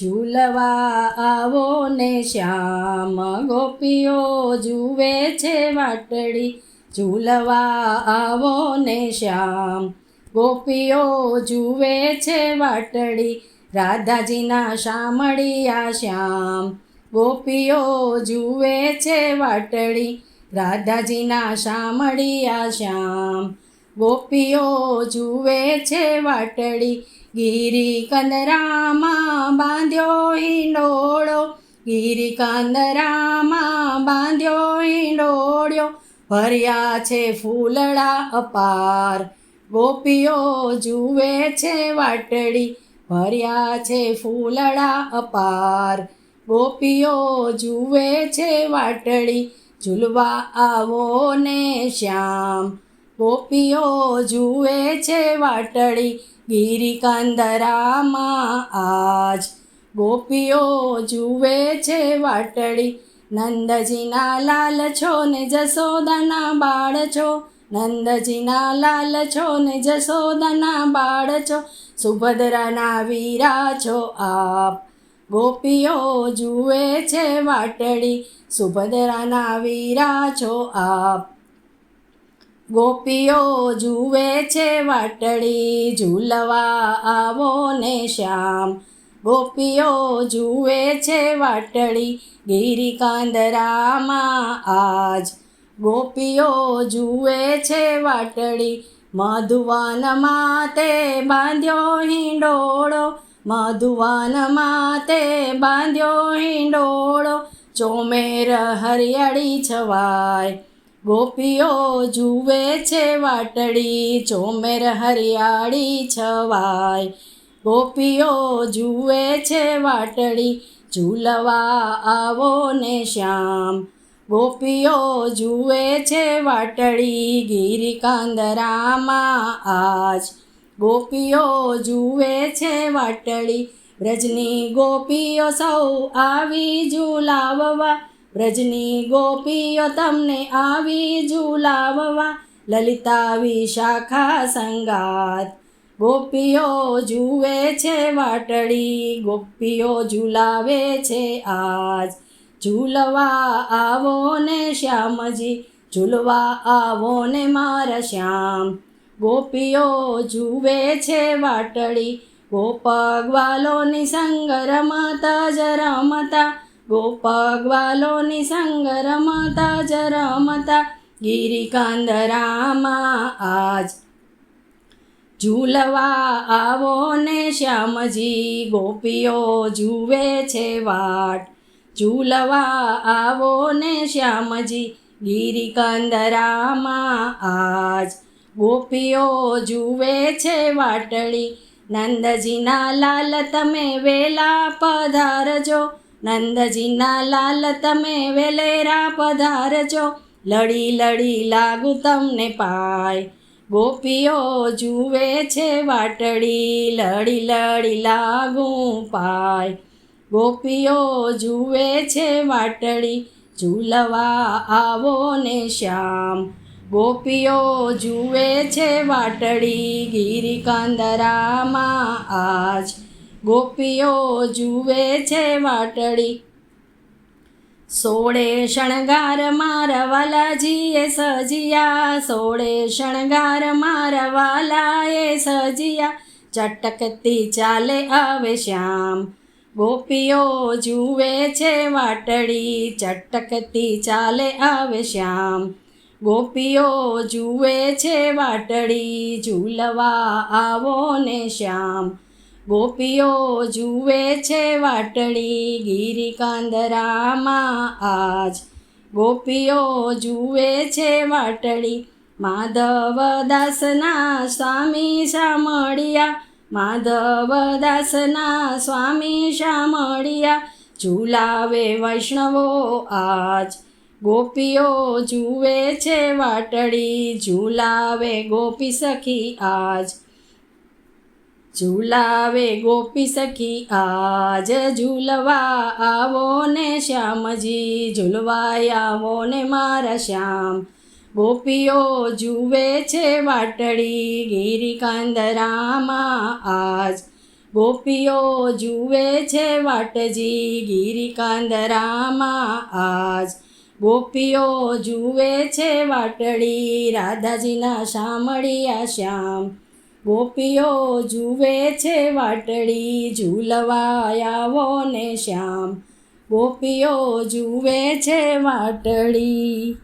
ઝૂલવા આવો ને શ્યામ ગોપીઓ જુએ છે વાટડી. ઝૂલવા આવો ને શ્યામ ગોપીઓ જુએ છે વાટડી. રાધાજીના શામળિયા શ્યામ ગોપીઓ જુએ છે વાટડી. રાધાજીના શામળિયા શ્યામ ગોપીઓ જુએ છે વાટડી. ગિરી કંદરામાં બાંધ્યો હિંડોળો ગિરી કંદરામાં બાંધ્યો હિંડોળ્યો ભર્યા છે ફૂલડા અપાર. ગોપીઓ જુએ છે વાટડી. ભર્યા છે ફૂલડા અપાર. ગોપીઓ જુએ છે વાટડી. ઝૂલવા આવો ને શ્યામ. ગોપીઓ જુએ છે વાટડી. ગિરી કાંદરામાં આજ ગોપીઓ જુએ છે વાટડી. નંદજીના લાલ છો ને જસોદાના બાળ છો. નંદજીના લાલ છો ને જસોદાના બાળ છો. સુભદ્રાના વીરા છો આપ. ગોપીઓ જુએ છે વાટડી. સુભદ્રાના વીરા છો આપ. ગોપીઓ જુએ છે વાટડી ઝૂલવા આવો ને શ્યામ. ગોપીઓ જુએ છે વાટડી ગીરી કાંદરામાં આજ. ગોપીઓ જુએ છે વાટડી મધુવનમાં તે બાંધ્યો હિંડોળો. મધુવનમાં તે બાંધ્યો હિંડોળો, ચોમેર હરિયાળી છવાય. ગોપીઓ જુએ છે વાટડી ચોમેર હરિયાળી છવાય. ગોપીઓ જુએ છે વાટડી ઝૂલવા આવો ને શ્યામ. ગોપીઓ જુએ છે વાટડી ગીરી કાંદરામાં આજ. ગોપીઓ જુએ છે વાટડી વ્રજની ગોપીઓ સૌ આવી ઝૂલાવવા. વ્રજની ગોપીઓ તમને આવી ઝુલાવવા. લલિતા વિશાખા સંગાત ગોપીઓ જુએ છે વાટડી ગોપીઓ ઝુલાવે છે આજ. ઝૂલવા આવો ને શ્યામજી, ઝૂલવા આવો ને મારા શ્યામ. ગોપીઓ જુએ છે વાટડી ગોપગવાલોની સંગ રમતા જ રમતા. ગોપગવાલોની સંગ રમતા જ રમતા ગિરી કાંદરામાં આજ ઝૂલવા આવો ને શ્યામજી ગોપીઓ જુએ છે વાટ ઝૂલવા આવો ને શ્યામજી ગિરી કાંદરામાં આજ ગોપીઓ જુએ છે વાટળી નંદજીના લાલ તમે વેલા પધારજો નંદજીના લાલ તમે વેલેરા પધારજો. લડી લડી લાગુ તમને પાય. ગોપીઓ જુએ છે વાટડી, લડી લડી લાગુ પાય. ગોપીઓ જુએ છે વાટડી, ઝૂલવા આવો ને શ્યામ. ગોપીઓ જુએ છે વાટડી, ગિરી કાંદરામાં આજ. ગોપીઓ જુએ છે વાટડી સોળે શણગાર મારા વાલાજીએ સજિયા. સોળે શણગાર મારા વાલાએ સજિયા. ચટકતી ચાલે આવે શ્યામ. ગોપીઓ જુએ છે વાટડી ચટકતી ચાલે આવે શ્યામ. ગોપીઓ જુએ છે વાટડી ઝૂલવા આવો ને શ્યામ. ગોપીઓ જુએ છે વાટડી ગીરી કાંદરામાં આજ. ગોપીઓ જુએ છે વાટડી માધવ દાસના સ્વામી શામળિયા માધવ દાસના સ્વામી શામળિયા ઝુલાવે વૈષ્ણવો આજ. ગોપીઓ જુએ છે વાટડી ઝુલાવે ગોપી સખી આજ. ઝૂલાવે ગોપી સખી, આજ ઝૂલવા આવો ને શ્યામજી ઝૂલવાય આવો ને મારા શ્યામ. ગોપીઓ જુએ છે વાટડી ગિરી કાંદરામાં આજ. ગોપીઓ જુએ છે વાટજી ગિરિકાંદરામાં આજ. ગોપીઓ જુએ છે વાટડી રાધાજીના શામળિયા શ્યામ. ગોપીઓ જુએ છે વાટડી ઝૂલવા આવો ને શ્યામ. ગોપીઓ જુએ છે વાટડી